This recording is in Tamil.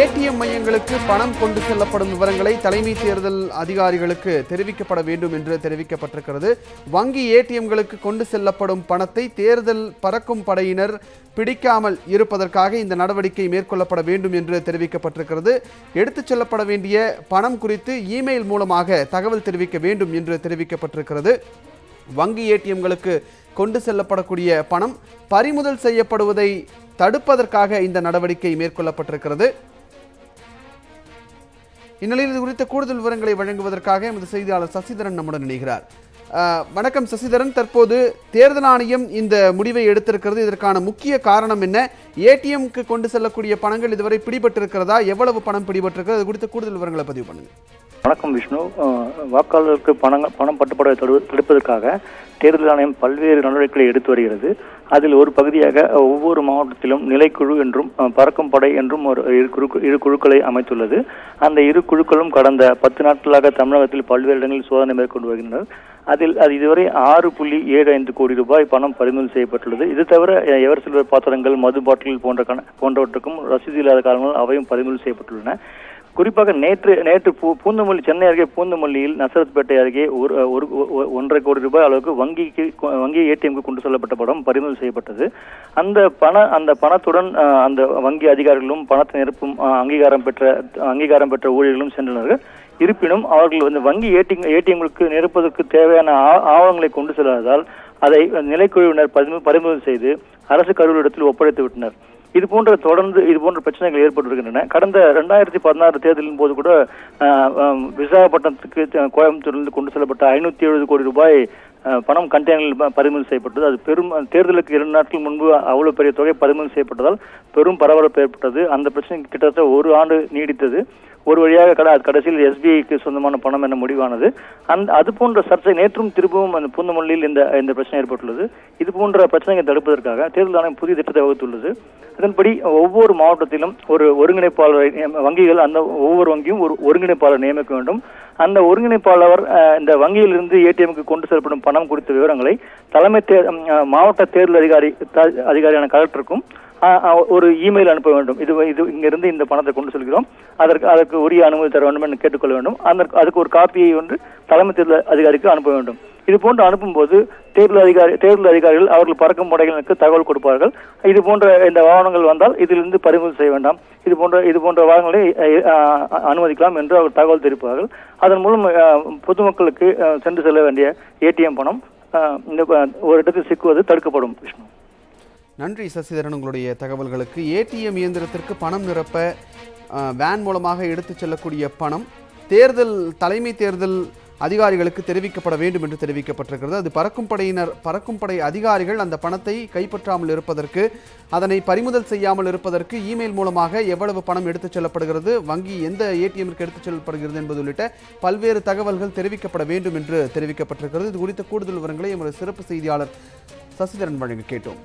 ஏடிஎம் மையங்களுக்கு பணம் கொண்டு செல்லப்படும் விவரங்களை தலைமை தேர்தல் அதிகாரிகளுக்கு தெரிவிக்கப்பட வேண்டும் என்று தெரிவிக்கப்பட்டிருக்கிறது. வங்கி ஏடிஎம்களுக்கு கொண்டு செல்லப்படும் பணத்தை தேர்தல் பறக்கும் படையினர் பிடிக்காமல் இருப்பதற்காக இந்த நடவடிக்கை மேற்கொள்ளப்பட வேண்டும் என்று தெரிவிக்கப்பட்டிருக்கிறது. எடுத்துச் செல்லப்பட வேண்டிய பணம் குறித்து இமெயில் மூலமாக தகவல் தெரிவிக்க வேண்டும் என்று தெரிவிக்கப்பட்டிருக்கிறது. வங்கி ஏடிஎம்களுக்கு கொண்டு செல்லப்படக்கூடிய பணம் பறிமுதல் செய்யப்படுவதை தடுப்பதற்காக இந்த நடவடிக்கை மேற்கொள்ளப்பட்டிருக்கிறது. இந்நிலையில் இது குறித்த கூடுதல் விவரங்களை வழங்குவதற்காக எமது செய்தியாளர் சசிதரன் நம்முடன் இணைகிறார். வணக்கம் சசிதரன். தற்போது தேர்தல் ஆணையம் இந்த முடிவை எடுத்திருக்கிறது. இதற்கான முக்கிய காரணம் என்ன? ஏடிஎம்க்கு கொண்டு செல்லக்கூடிய பணங்கள் இதுவரை பிடிபட்டிருக்கிறதா? எவ்வளவு பணம் பிடிபட்டிருக்கிறது? அது குறித்த கூடுதல் விவரங்களை பதிவு பண்ணுங்க. வணக்கம் விஷ்ணு. வாக்காளர்களுக்கு பணங்கள் பணம் பணம் பட்டுப்பட தடு- தடுப்பதற்காக தேர்தல் ஆணையம் பல்வேறு நடவடிக்கைகளை எடுத்து வருகிறது. அதில் ஒரு பகுதியாக ஒவ்வொரு மாவட்டத்திலும் நிலைக்குழு என்றும் பறக்கும் படை என்றும் ஒரு இரு குழு இரு குழுக்களை அமைத்துள்ளது. அந்த இரு குழுக்களும் கடந்த பத்து நாட்களாக தமிழகத்தில் பல்வேறு இடங்களில் சோதனை மேற்கொண்டு வருகின்றனர். அதில் அது இதுவரை ஆறு புள்ளி ஏழு ஐந்து கோடி ரூபாய் பணம் பறிமுதல் செய்யப்பட்டுள்ளது. இது தவிர எவர் சில்வர் பாத்திரங்கள் மது பாட்டில் போன்ற கண போன்றவற்றுக்கும் ரசீது இல்லாத காரணங்கள் அவையும் பறிமுதல் செய்யப்பட்டுள்ளன. குறிப்பாக நேற்று நேற்று பூ- பூந்தமல்லி சென்னை அருகே பூந்தமல்லியில் நசரத்பேட்டை அருகே ஒரு ஒரு ஒ- ஒன்றரை கோடி ரூபாய் அளவுக்கு வங்கிக்கு வங்கி ஏடிஎம்க்கு கொண்டு செல்லப்பட்ட படம் பறிமுதல் செய்யப்பட்டது. அந்த பண அந்த பணத்துடன் அந்த வங்கி அதிகாரிகளும் பணத்தை நிரப்பும் அங்கீகாரம் பெற்ற அங்கீகாரம் பெற்ற ஊழியர்களும் சென்றனர். இருப்பினும் அவர்கள் வந்து வங்கி ஏடிஎம் ஏடிஎம்களுக்கு நிரப்புவதற்கு தேவையான ஆ- ஆவணங்களை கொண்டு செல்லாததால் அதை நிலைக்குழுவினர் பறிமு- பறிமுதல் செய்து அரசு கருவூலத்தில் ஒப்படைத்து விட்டனர். இது போன்ற தொடர்ந்து இது போன்ற பிரச்சனைகள் ஏற்பட்டு வருகின்றன கடந்த ரெண்டாயிரத்தி பதினாறு தேர்தலின் போது கூட விசாகப்பட்டினத்துக்கு கோயம்புத்தூர்லேருந்து கோயம்புத்தூரிலிருந்து கொண்டு செல்லப்பட்ட ஐநூத்தி எழுபது கோடி ரூபாய் பணம் கண்டெய்னரில் பறிமுதல் செய்யப்பட்டது. அது பெரும் தேர்தலுக்கு இரண்டு நாட்கள் முன்பு அவ்வளோ பெரிய தொகை பறிமுதல் செய்யப்பட்டதால் பெரும் பரபரப்பு ஏற்பட்டது. அந்த பிரச்சனை கிட்டத்தட்ட ஒரு ஆண்டு நீடித்தது. ஒரு வழியாக கட கடைசியில் எஸ்பிஐக்கு சொந்தமான பணம் என முடிவானது. அந்த அது போன்ற சர்ச்சை நேற்றும் திரும்பவும் அந்த பூந்தமல்லியில் இந்த இந்த பிரச்சனை ஏற்பட்டுள்ளது. இது போன்ற பிரச்சனைகளை தடுப்பதற்காக தேர்தல் ஆணையம் புதிய திட்டத்தை வகுத்துள்ளது. அதன்படி ஒவ்வொரு மாவட்டத்திலும் ஒரு ஒருங்கிணைப்பாளரை வங்கிகள் அந்த ஒவ்வொரு வங்கியும் ஒரு ஒருங்கிணைப்பாளர் நியமிக்க வேண்டும். அந்த ஒருங்கிணைப்பாளர் இந்த வங்கியிலிருந்து ஏடிஎம்க்கு கொண்டு செல்லப்படும் பணம் குறித்த விவரங்களை தலைமை தே- மாவட்ட தேர்தல் அதிகாரி அதிகாரியான கலெக்டருக்கும் ஒரு இமெயில் அனுப்ப வேண்டும். இது இது இங்கிருந்து இந்த பணத்தை கொண்டு செல்கிறோம். அதற்கு அதற்கு உரிய அனுமதி தர வேண்டும் என்று கேட்டுக்கொள்ள வேண்டும். அந்த அதுக்கு ஒரு காப்பியை வந்து தலைமை தேர்தல் அதிகாரிக்கு அனுப்ப வேண்டும். இது போன்று அனுப்பும்போது தேர்தல் அதிகாரி தேர்தல் அதிகாரிகள் அவர்கள் பறக்கும் படைகளுக்கு தகவல் கொடுப்பார்கள். இது போன்ற இந்த வாகனங்கள் வந்தால் இதிலிருந்து பறிமுதல் செய்ய வேண்டாம். இது போன்ற இது போன்ற வாகனங்களை அனுமதிக்கலாம் என்று அவர் தகவல் தெரிவிப்பார்கள். அதன் மூலம் பொதுமக்களுக்கு சென்று செல்ல வேண்டிய ஏடிஎம் பணம் இந்த ஒரு இடத்தில் சிக்குவது தடுக்கப்படும் விஷ்ணு. நன்றி சசிதரன் உங்களுடைய தகவல்களுக்கு. ஏடிஎம் இயந்திரத்திற்கு பணம் நிரப்ப வேன் மூலமாக எடுத்துச் செல்லக்கூடிய பணம் தேர்தல் தலைமை தேர்தல் அதிகாரிகளுக்கு தெரிவிக்கப்பட வேண்டும் என்று தெரிவிக்கப்பட்டிருக்கிறது. அது பறக்கும் படையினர் பறக்கும் படை அதிகாரிகள் அந்த பணத்தை கைப்பற்றாமல் இருப்பதற்கு அதனை பறிமுதல் செய்யாமல் இருப்பதற்கு இமெயில் மூலமாக எவ்வளவு பணம் எடுத்துச் செல்லப்படுகிறது வங்கி எந்த ஏடிஎம்மிற்கு எடுத்துச் செல்லப்படுகிறது என்பது உள்ளிட்ட பல்வேறு தகவல்கள் தெரிவிக்கப்பட வேண்டும் என்று தெரிவிக்கப்பட்டிருக்கிறது. இது குறித்த கூடுதல் விவரங்களை எமது சிறப்பு செய்தியாளர் சசிதரன் வழங்க கேட்டோம்.